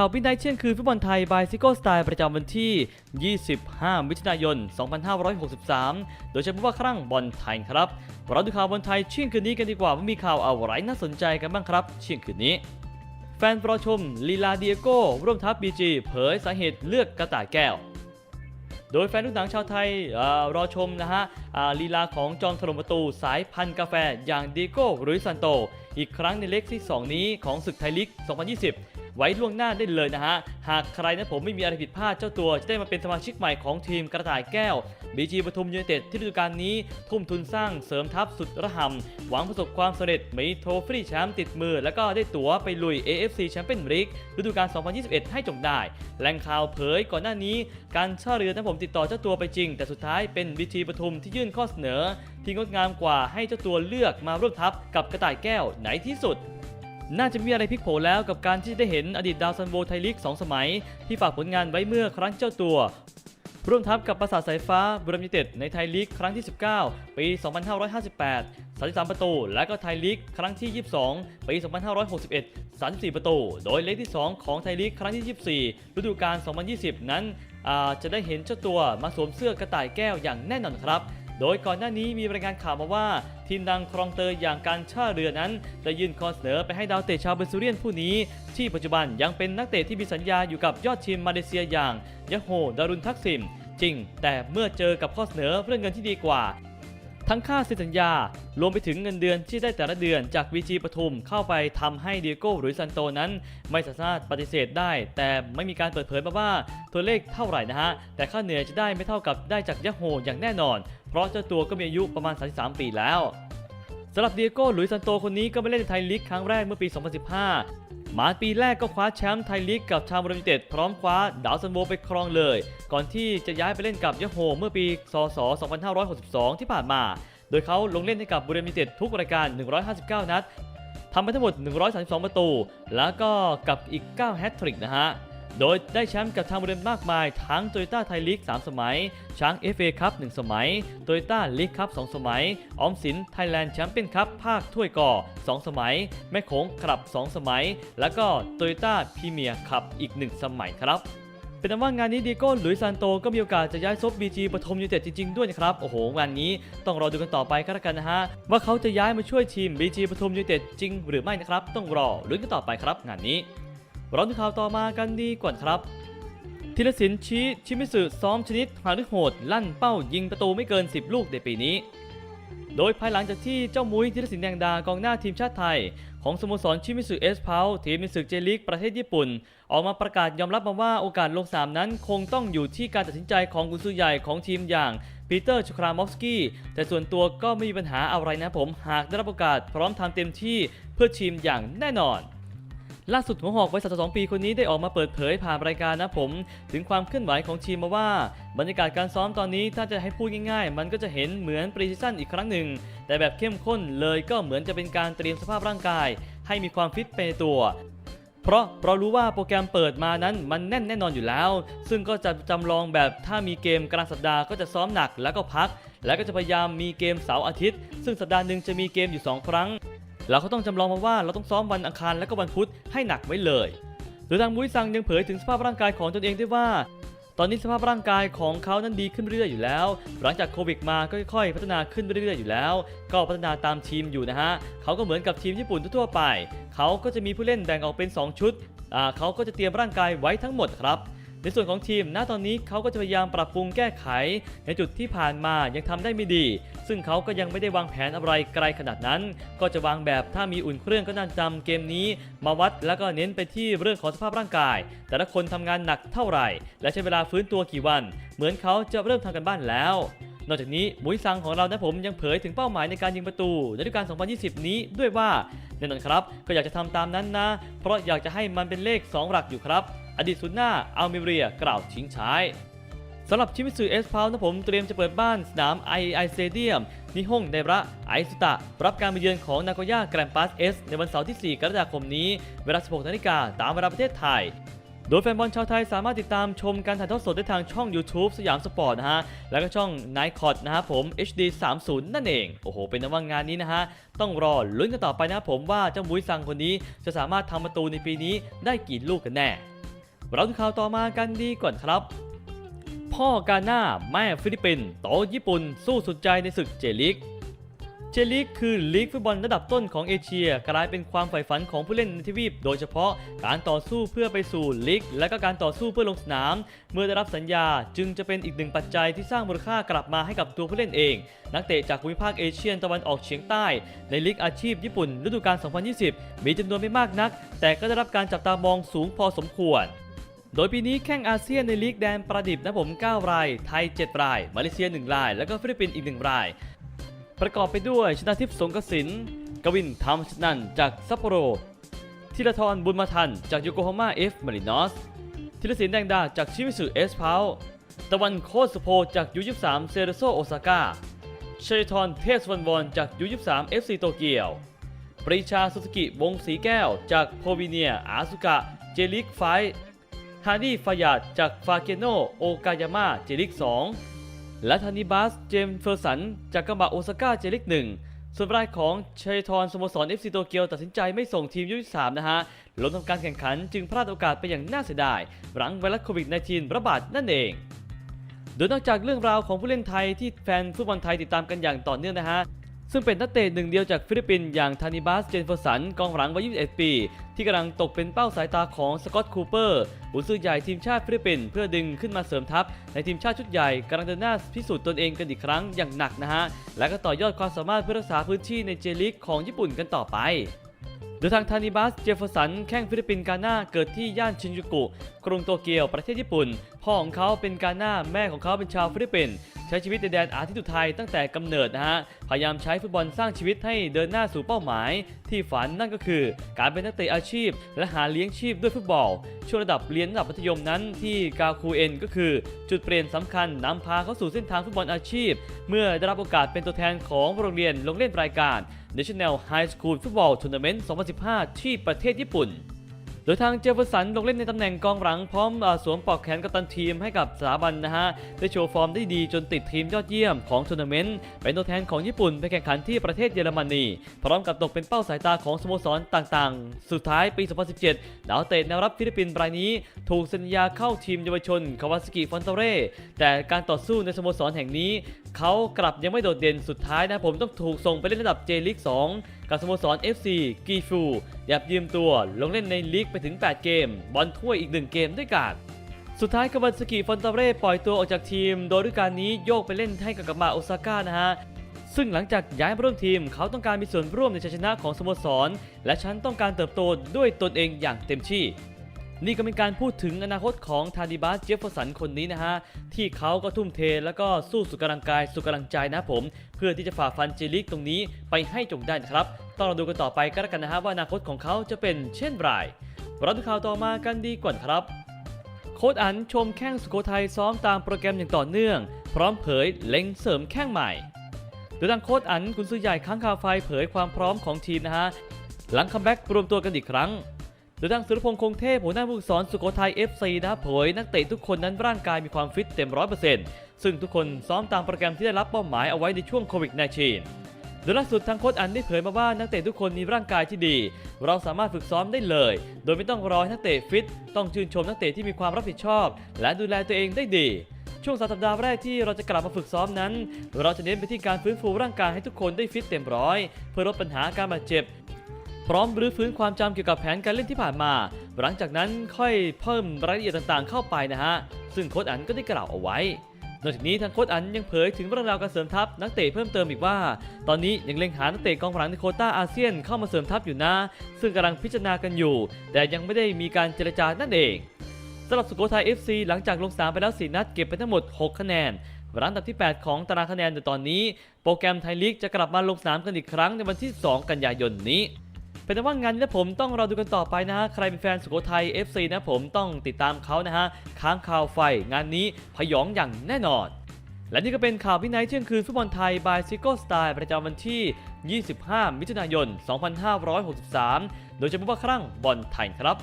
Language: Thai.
ข่าวพินไดเที่ยงคืนฟุตบอลไทยบายซิโก้สไตล์ประจำวันที่ 25 มิถุนายน 2563 โดยเฉพาะว่าครั้งบอลไทยครับ เราดูข่าวบอลไทยเที่ยงคืนนี้กันดีกว่าว่ามีข่าวอะไรน่าสนใจกันบ้างครับเที่ยงคืนนี้ แฟนรอชมลีลาเดียโก้ร่วมทัพบีจีเผยสาเหตุเลือกกระต่ายแก้วโดยแฟนลูกหนังชาวไทยอรอชมนะฮะลีลาของจอมถล่มประตูสายพันกาแฟอย่างดีโก้หรุยซันโต อีกครั้งในเล็กที่ 2 นี้ของศึกไทยลีก 2020 ไว้ล่วงหน้าได้เลยนะฮะ หากใครนะผมไม่มีอะไรผิดพลาดเจ้าตัว จะได้มาเป็นสมาชิกใหม่ของทีมกระต่ายแก้วบีจีปทุมยูไนเต็ดที่ฤดูกาลนี้ ทุ่มทุนสร้างเสริมทัพสุดระห่ำหวังประสบความสำเร็จมีโทฟรีแชมป์ติดมือ แล้วก็ได้ตั๋วไปลุย AFC แชมเปี้ยนลีกฤดูกาล 2021 ให้จงได้ แหล่งข่าวเผยก่อนหน้านี้ การช่าเรือนะผมติดต่อเจ้าตัวไปจริง แต่สุดท้ายเป็นบีจีปทุมที่ยื่นข้อเสนอ ที่งดงามกว่าให้เจ้าตัวเลือกมาร่วมทัพกับกระต่ายแก้วไหนที่สุด น่าจะมีอะไรพลิกโผแล้วกับการที่ได้เห็นอดีตดาวซันโวไทยลีก2 สมัย ที่ฝากผลงานไว้เมื่อครั้งเจ้าตัว ร่วมทัพกับประสาทสายฟ้าบุรีรัมย์ยูไนเต็ดในไทยลีกครั้งที่ 19 ปี 2558 33 ประตู และก็ไทยลีกครั้งที่ 22 ปี 2561 34 ประตู โดยเลขที่ 2 ของไทยลีกครั้งที่ 24 ฤดูกาล 2020 นั้นจะได้เห็นเจ้าตัวมาสวมเสื้อกระต่ายแก้วอย่างแน่นอนครับ โดยก่อนหน้านี้มีรายงานข่าวมาว่า ทีมดังครองเตยอย่างการช่าเรือนั้นได้ยื่นข้อเสนอไปให้ดาวเตะชาวเบนซูเรียนผู้นี้ ที่ปัจจุบันยังเป็นนักเตะที่มีสัญญาอยู่กับยอดทีมมาเลเซียอย่างยะโฮดารุนทักซิมจริง แต่เมื่อเจอกับข้อเสนอเรื่องเงินที่ดีกว่า ทั้งค่าเซ็นสัญญา รวมไปถึงเงินเดือนที่ได้แต่ละเดือนจากวีจีปทุมเข้าไปทำให้เดียโก้หรือซันโตนั้น ไม่สามารถปฏิเสธได้ แต่ไม่มีการเปิดเผยมาว่าตัวเลขเท่าไหร่นะฮะ แต่ค่าเหนื่อยจะได้ไม่เท่ากับได้จากยะโฮอย่างแน่นอน เพราะเจ้าตัวก็มีอายุประมาณ 33 ปีแล้วสำหรับเดียโก้หลุยซันโตคนนี้ก็มาเล่นในไทยลีกครั้งแรกเมื่อปี 2015 มาปีแรกก็คว้าแชมป์ไทยลีกกับชาบุรีรัมย์ยูไนเต็ดพร้อมคว้าดาวซันโวไปครองเลย ก่อนที่จะย้ายไปเล่นกับยะโฮเมื่อปีศ2562 ที่ผ่านมา โดยเขาลงเล่นให้กับบุรีรัมย์เต็ดทุกรายการ 159 นัดทำไปทั้งหมด 132 ประตู แล้วก็กับอีก 9 แฮตทริกนะฮะ โดยได้แชมป์กับทางบุรีรัมย์มากมาย ทั้งโตโยต้าไทยลีก 3 สมัย ช้าง FA คัพ1สมัยโตโยต้าลีกคัพ2สมัย ออมสินไทยแลนด์แชมเปี้ยนคัพภาคถ้วยก่อ 2 สมัย แม่โขงครับ 2 สมัย แล้วก็โตโยต้าพรีเมียร์คัพอีก 1 สมัยครับเป็นอันว่างานนี้ดีโก้หลุยซานโตก็มีโอกาสจะย้ายซบบีจีปฐมยูเต็ดจริง ๆ ด้วยนะครับ โอ้โห งานนี้ต้องรอดูกันต่อไปก็แล้วกันนะฮะ ว่าเขาจะย้ายมาช่วยทีมบีจีปฐมยูเต็ดจริงหรือไม่นะครับ ต้องรอลุ้นกันต่อไปครับงานนี้ เราดูข่าวต่อมากันดีกว่าครับธีรศิลป์ชี้ชิมิสึซ้อมชนิดหาฤโหดลั่นเป้ายิงประตูไม่เกิน 10 ลูกในปีนี้ โดยภายหลังจากที่เจ้ามุ้ยธีรศิลป์แดงดากองหน้าทีมชาติไทย ของสโมสรชิมิสึเอสพาวทีมในศึกเจลีกประเทศญี่ปุ่น ออกมาประกาศยอมรับมาว่าโอกาสลงสามนั้นคงต้องอยู่ที่การตัดสินใจของกุนซือใหญ่ของทีมอย่างปีเตอร์ชูครามอฟสกี้แต่ส่วนตัวก็ไม่มีปัญหาอะไรนะผมหากได้รับโอกาสพร้อมทำเต็มที่เพื่อทีมอย่างแน่นอน ล่าสุดหัวหอกวัย32ปีคนนี้ได้ออกมาเปิดเผยผ่านรายการนะผม ถึงความเคลื่อนไหวของทีมมาว่า บรรยากาศการซ้อมตอนนี้ถ้าจะให้พูดง่าย ๆ มันก็จะเห็นเหมือนปรีซีซั่นอีกครั้งหนึ่ง แต่แบบเข้มข้นเลยก็เหมือนจะเป็นการเตรียมสภาพร่างกาย ให้มีความฟิตไปในตัวเพราะเรารู้ว่าโปรแกรมเปิดมานั้นมันแน่นแน่นอนอยู่แล้ว ซึ่งก็จะจำลองแบบถ้ามีเกมกลางสัปดาห์ก็จะซ้อมหนักแล้วก็พัก แล้วก็จะพยายามมีเกมเสาร์อาทิตย์ ซึ่งสัปดาห์หนึ่งจะมีเกมอยู่ 2 ครั้ง เราก็ต้องจำลองมาว่าเราต้องซ้อมวันอังคารและก็วันพุธให้หนักไว้เลยโดยทางมุ้ยซังยังเผยถึงสภาพร่างกายของตนเองด้วยว่า ตอนนี้สภาพร่างกายของเขานั้นดีขึ้นเรื่อยๆอยู่แล้ว หลังจากโควิดมาก็ค่อยๆ พัฒนาขึ้นเรื่อยๆอยู่แล้ว ก็พัฒนาตามทีมอยู่นะฮะ เขาก็เหมือนกับทีมญี่ปุ่นทั่วๆไป เขาก็จะมีผู้เล่นแบ่งออกเป็น 2 ชุด เขาก็จะเตรียมร่างกายไว้ทั้งหมดครับ ในส่วนของทีม ณ ตอนนี้เขาก็จะพยายามปรับปรุงแก้ไข ในจุดที่ผ่านมายังทำได้ไม่ดี ซึ่งเขาก็ยังไม่ได้วางแผนอะไรไกลขนาดนั้น ก็จะวางแบบถ้ามีอุ่นเครื่องก็น่าจำเกมนี้ มาวัดแล้วก็เน้นไปที่เรื่องของสภาพร่างกาย แต่ละคนทำงานหนักเท่าไหร่ และใช้เวลาฟื้นตัวกี่วัน เหมือนเขาจะเริ่มทำกันบ้านแล้วนอกจากนี้มุ้ยซังของเรานะผมยังเผยถึงเป้าหมายในการยิงประตูในฤดูกาล 2020 นี้ด้วยว่าแน่นอนครับ ก็อยากจะทำตามนั้นนะ เพราะอยากจะให้มันเป็นเลข 2 หลักอยู่ครับ อดีตสุดหน้าอัลเมเรียกล่าวทิ้งท้ายสำหรับชิมิสึเอสพาวนะผมเตรียมจะเปิดบ้านสนาม i i Stadium นิฮงไดระไอสุตะ รับการมาเยือนของนาโกย่าแกรนปัสเอสในวันเสาร์ที่ 4 กรกฎาคมนี้ เวลา 16นาฬิกาตามเวลาประเทศไทย โดยแฟนบอลชาวไทยสามารถติดตามชมการถ่ายทอดสดได้ทางช่อง YouTube สยามสปอร์ตนะฮะ แล้วก็ช่อง n i c o t นะครับผม HD 30นั่นเอง โอ้โห เป็นนว่างานนี้นะฮะ ต้องรอลุ้นกันต่อไปนะผมว่าเจ้ามุ้ยซังคนนี้จะสามารถทำประตูในปีนี้ได้กี่ลูกกันแน่ เราดูข่าวต่อมากันดีก่อนครับ พ่อกาหน้าแม่ฟิลิปปินส์โตญี่ปุ่น สู้สุดใจในศึกเจลิก เจลีกคือลีกฟุตบอลระดับต้นของเอเชีย กลายเป็นความใฝ่ฝันของผู้เล่นในทวีป โดยเฉพาะการต่อสู้เพื่อไปสู่ลีก และก็การต่อสู้เพื่อลงสนาม เมื่อได้รับสัญญาจึงจะเป็นอีกหนึ่งปัจจัยที่สร้างมูลค่ากลับมาให้กับตัวผู้เล่นเอง นักเตะจากภูมิภาคเอเชียตะวันออกเฉียงใต้ ในลีกอาชีพญี่ปุ่นฤดูกาล 2020 มีจำนวนไม่มากนัก แต่ก็ได้รับการจับตามองสูงพอสมควร โดยปีนี้แข่งอาเซียนในลีกแดนประดิบนะผม 9 ราย ไทย 7 ราย มาเลเซีย 1 ราย แล้วก็ฟิลิปปินส์อีก 1 ราย ประกอบไปด้วยชนาทิพย์สงกสินกวินธรรมชนันจากซัปโปโรธีรทรบุญมาทัน จากโยโกฮาม่าเอฟมารินอสธีรศิลป์แดงดาจากชิมิสึเอสพาวตะวันโคสุโพจากยู23เซเรโซโอซาก้าเชยทรเทสวันวอนจากยู23 FC โตเกียว ปรีชาสุสกิวงศรีแก้ว จากโพวิเนียอาสุกะ เจลิกไฟ ฮาร์ดี้ฟายาดจากฟาเกโนโอกายาม่าเจลิก 2 และธานิบัสเจมส์เฟอร์สัน จากกัมบะโอซาก้าเจลิก 1 ส่วนรายของเชยทรสโมสร FC โตเกียวตัดสินใจไม่ส่งทีมยุ23นะฮะล้มทำการแข่งขันจึงพลาดโอกาสไปอย่างน่าเสียดายหลังไวรัสโควิด -19 ระบาดนั่นเองโดยนอกจากเรื่องราวของผู้เล่นไทยที่แฟนฟุตบอลไทยติดตามกันอย่างต่อเนื่องนะฮะ ซึ่งเป็นนักเตะหนึ่งเดียวจากฟิลิปปินส์อย่างธานิบัสเจนเฟอร์สันกองหลังวัย 21 ปี ที่กำลังตกเป็นเป้าสายตาของสกอตต์คูเปอร์บุญซื้อใหญ่ทีมชาติฟิลิปปินส์เพื่อดึงขึ้นมาเสริมทัพ ในทีมชาติชุดใหญ่กำลังเดินหน้าพิสูจน์ตนเองกันอีกครั้งอย่างหนักนะฮะ และก็ต่อยอดความสามารถเพื่อรักษาพื้นที่ในเจลิกของญี่ปุ่นกันต่อไป โดยทางธานิบัส เจฟเฟอร์สัน แข้งฟิลิปปินส์กาหน้าเกิดที่ย่านชินจูกุ กรุงโตเกียว ประเทศญี่ปุ่น พ่อของเขาเป็นกาหน้า แม่ของเขาเป็นชาวฟิลิปปินส์ ใช้ชีวิตในแดนอาทิตย์อุทัยตั้งแต่กำเนิดนะฮะ พยายามใช้ฟุตบอลสร้างชีวิตให้เดินหน้าสู่เป้าหมาย ที่ฝันนั่นก็คือ การเป็นนักเตะอาชีพ และหาเลี้ยงชีพด้วยฟุตบอล ช่วงระดับเรียนระดับมัธยมนั้นที่กาคูเอ็นก็คือ จุดเปลี่ยนสำคัญนำพาเขาสู่เส้นทางฟุตบอลอาชีพ เมื่อได้รับโอกาสเป็นตัวแทนของโรงเรียนลงเล่นรายการ National High School Football Tournament 2015 ที่ประเทศญี่ปุ่น โดยทางเจฟเฟอร์สันลงเล่นในตำแหน่งกองหลังพร้อมอสวมปลอกแขนกัปตันทีมให้กับสถาบันนะฮะได้โชว์ฟอร์มได้ดีจนติดทีมยอดเยี่ยมของทัวร์นาเมนต์เป็นตัวแทนของญี่ปุ่นไปแข่งขันที่ประเทศเยอรมนีพร้อมกับตกเป็นเป้าสายตาของสโมสรต่างๆ สุดท้ายปี 2017 ดาวเตะแนวรับฟิลิปปินส์รายนี้ ถูกสัญญาเข้าทีมเยาวชนคาวาสกิฟอนเตเร่แต่การต่อสู้ในสโมสรแห่งนี้ เขากลับยังไม่โดดเด่นสุดท้ายนะผมต้องถูกส่งไปเล่นระดับเจลิก2กับสโมสร FC กีฟูหยบยืมตัวลงเล่นในลีกไปถึง 8 เกม บอลถ้วยอีก 1 เกมด้วยกัน สุดท้ายกบันสกิฟอนตาเร่ปล่อยตัวออกจากทีม โดยฤดูกาลนี้โยกไปเล่นให้กับกามาโอซาก้านะฮะซึ่งหลังจากย้ายมาร่วมทีมเขาต้องการมีส่วนร่วมในชัยชนะของสโมสร และฉันต้องการเติบโตด้วยตนเองอย่างเต็มที่ นี่ก็เป็นการพูดถึงอนาคตของทานิบัสเจฟเฟอร์สันคนนี้นะฮะ ที่เขาก็ทุ่มเทแล้วก็สู้สุดกำลังกายสุดกำลังใจนะผม เพื่อที่จะฝ่าฟันเจลิกตรงนี้ไปให้จงได้นะครับ ต้องเราดูกันต่อไปก็แล้วกันนะฮะว่าอนาคตของเขาจะเป็นเช่นไรเราดูข่าวต่อมากันดีกว่าครับ โค้ดอันชมแข้งสุโขทัยซ้อมตามโปรแกรมอย่างต่อเนื่อง พร้อมเผยเล็งเสริมแข้งใหม่โดยทางโค้ดอันกุนซือใหญ่ค้างคาไฟเผยความพร้อมของทีมนะฮะหลังคัมแบ็กรวมตัวกันอีกครั้ง โดยทางสุรพงษ์คงเทพหัวหน้าผู้ฝึกสอนสุโขทัย FC นะครับเผยนักเตะทุกคนนั้นร่างกายมีความฟิตเต็มร้อยเปอร์เซ็นต์ซึ่งทุกคนซ้อมตามโปรแกรมที่ได้รับเป้าหมายเอาไว้ในช่วงโควิด -19 โดยล่าสุดทางโค้ชอันได้เผยมาว่านักเตะทุกคนมีร่างกายที่ดี เราสามารถฝึกซ้อมได้เลย โดยไม่ต้องรอให้นักเตะฟิต ต้องชื่นชมนักเตะที่มีความรับผิดชอบ และดูแลตัวเองได้ดีช่วงสัปดาห์แรกที่เราจะกลับมาฝึกซ้อมนั้น เราจะเน้นไปที่การฟื้นฟูร่างกายให้ทุกคนได้ฟิตเต็มร้อย เพื่อลดปัญหาการบาดเจ็บ พร้อมรื้อฟื้นความจำเกี่ยวกับแผนการเล่นที่ผ่านมา หลังจากนั้นค่อยเพิ่มรายละเอียดต่างๆ เข้าไปนะฮะ ซึ่งโค้ชอันก็ได้กล่าวเอาไว้ นอกจากนี้ทางโค้ชอันยังเผยถึงเรื่องราวการเสริมทัพนักเตะเพิ่มเติมอีกว่า ตอนนี้ยังเล็งหานักเตะกองหลังในโคต้าอาเซียนเข้ามาเสริมทัพอยู่นะ ซึ่งกำลังพิจารณากันอยู่ แต่ยังไม่ได้มีการเจรจานั่นเองสำหรับสุโขทัย FC หลังจากลงสนามไปแล้ว4นัดเก็บไปทั้งหมด 6 คะแนนรั้งอันดับที่ 8 ของตารางคะแนนในตอนนี้ โปรแกรมไทยลีกจะกลับมาลงสนามกันอีกครั้งในวันที่ 2 กันยายนนี้ เป็นแต่ว่างานนี้นะผมต้องรอดูกันต่อไปนะฮะ ใครเป็นแฟนสุโขทัย FC นะผมต้องติดตามเขานะฮะ ค้างข่าวไฟงานนี้พยองอย่างแน่นอน และนี่ก็เป็นข่าววินัยเที่ยงคืนฟุตบอลไทยบายซิโก้สไตล์ประจำวันที่ 25 มิถุนายน 2563 โดยจะพบว่าครั้งบอลไทยครับ